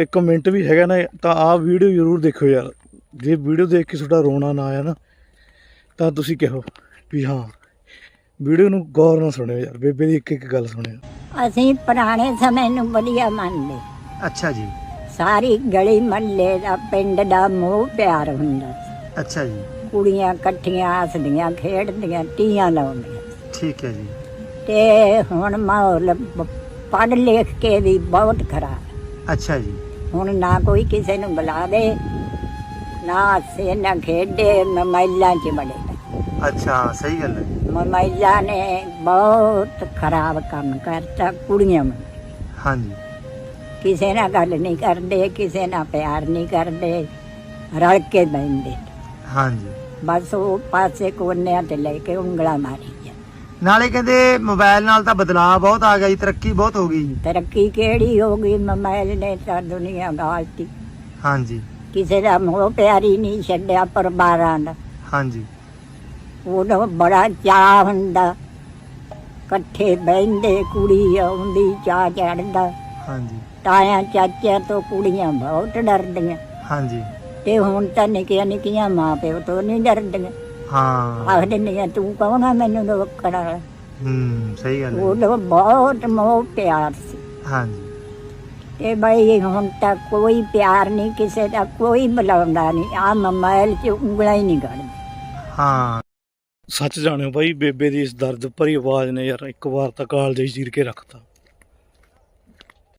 ਇੱਕ ਕਮੈਂਟ ਵੀ ਹੈਗਾ ਨਾ ਤਾਂ ਆਹ ਵੀਡੀਓ ਜ਼ਰੂਰ ਦੇਖਿਓ ਯਾਰ। ਜੇ ਵੀਡੀਓ ਦੇਖ ਕੇ ਤੁਹਾਡਾ ਰੋਣਾ ਨਾ ਆਇਆ ਨਾ ਤਾਂ ਤੁਸੀਂ ਕਹੋ ਵੀ ਹਾਂ ਵੀਡੀਓ ਨੂੰ ਗੌਰ ਨਾਲ ਸੁਣਿਓ ਯਾਰ ਬੇਬੇ ਦੀ ਇੱਕ ਇੱਕ ਗੱਲ ਸੁਣਿਓ। ਅਸੀਂ ਪੁਰਾਣੇ ਸਮੇਂ ਨੂੰ ਵਧੀਆ ਮੰਨਦੇ। ਅੱਛਾ ਜੀ। ਸਾਰੀ ਗਲੀ ਮਹੱਲੇ ਦਾ ਪਿੰਡ ਦਾ ਮੋਹ ਪਿਆਰ ਹੁੰਦਾ। ਸੀ ਅੱਛਾ ਜੀ। ਕੁੜੀਆਂ ਇਕੱਠੀਆਂ ਹੱਸਦੀਆਂ ਖੇਡਦੀਆਂ ਟੀਆਂ ਲਾਉਂਦੀਆਂ। ਠੀਕ ਹੈ ਜੀ। ਤੇ ਹੁਣ ਮਾਹੌਲ ਪੜ੍ਹ ਲਿਖ ਕੇ ਵੀ ਬਹੁਤ ਖਰਾਬ। ਅੱਛਾ ਜੀ। ਹੁਣ ਨਾ ਕੋਈ ਕਿਸੇ ਨੂੰ ਬੁਲਾ ਦੇ ਨਾ ਹੱਸੇ ਨਾ ਖੇਡੇ ਮੋਬਾਈਲਾਂ 'ਚ ਬੜੇ ਅੱਛਾ ਸਹੀ ਗੱਲ ਹੈ। ਮੋਬਾਈਲਾਂ ਨੇ ਬਹੁਤ ਖਰਾਬ ਕੰਮ ਕਰਤਾ ਕੁੜੀਆਂ ਨੂੰ ਹਾਂਜੀ। ਕਿਸੇ ਨਾਲ ਗੱਲ ਨਹੀਂ ਕਰਦੇ ਕਿਸੇ ਨਾਲ ਪਿਆਰ ਨਹੀਂ ਕਰਦੇ ਰਲ ਕੇ ਬੈਠਦੇ ਹਾਂਜੀ। ਬਸ ਉਹ ਪਾਸੇ ਕੋਨਿਆਂ ਤੇ ਲੈ ਕੇ ਉਂਗਲਾਂ ਮਾਰੀ ਨਾਲੇ ਕਹਿੰਦੇ ਮੋਬਾਈਲ ਨਾਲ ਤਾਂ ਬਦਲਾਅ ਬਹੁਤ ਆ ਗਿਆ ਜੀ ਤਰੱਕੀ ਬਹੁਤ ਹੋ ਗਈ ਤਰੱਕੀ ਕਿਹੜੀ ਹੋ ਗਈ? ਮੋਬਾਈਲ ਨੇ ਤਾਂ ਦੁਨੀਆ ਗਾਲਤੀ। ਹਾਂਜੀ। ਕਿਸੇ ਦਾ ਮੋਹ ਪਿਆਰੀ ਨਹੀਂ ਛੱਡਿਆ ਪਰਿਵਾਰਾਂ ਦਾ। ਹਾਂਜੀ। ਉਦੋਂ ਬੜਾ ਚਾਹ ਹੁੰਦਾ। ਇਕੱਠੇ ਬਹਿੰਦੇ ਕੁੜੀ ਆਉਂਦੀ ਚਾਹ ਚੜਦਾ ਹਾਂਜੀ। ਤਾਇਆ ਚਾਚਿਆਂ ਤੋਂ ਕੁੜੀਆਂ ਬਹੁਤ ਡਰਦੀਆਂ। ਹਾਂਜੀ। ਤੇ ਹੁਣ ਤਾਂ ਨਿੱਕੀਆਂ ਨਿੱਕੀਆਂ ਮਾਂ ਪਿਓ ਤੋਂ ਨਹੀਂ ਡਰਦੀਆਂ। ਹਾਂ। ਆਖ ਦਿੰਦੀਆਂ ਤੂੰ ਕੌਣ ਆ ਮੈਨੂੰ ਰੋਕਣ ਵਾਲਾ ਹੂੰ ਸਹੀ ਗੱਲ ਹੈ। ਉਦੋਂ ਬਹੁਤ ਮੋਹ ਪਿਆਰ ਸੀ। ਹਾਂਜੀ। ਤੇ ਬਈ ਹੁਣ ਤਾਂ ਕੋਈ ਪਿਆਰ ਨਹੀਂ ਕਿਸੇ ਦਾ ਕੋਈ ਬੁਲਾਉਂਦਾ ਨਹੀਂ। ਆ ਮੋਬਾਈਲ 'ਚ ਉਂਗਲਾਂ ਹੀ ਨਹੀਂ ਕੱਢਦੇ। ਹਾਂ। ਸੱਚ ਜਾਣਿਓ ਬਾਈ ਬੇਬੇ ਦੀ ਇਸ ਦਰਦ ਭਰੀ ਆਵਾਜ਼ ਨੇ ਯਾਰ ਇੱਕ ਵਾਰ ਤਾਂ ਕਾਲਜ ਹੀ ਚੀਰ ਕੇ ਰੱਖਤਾ।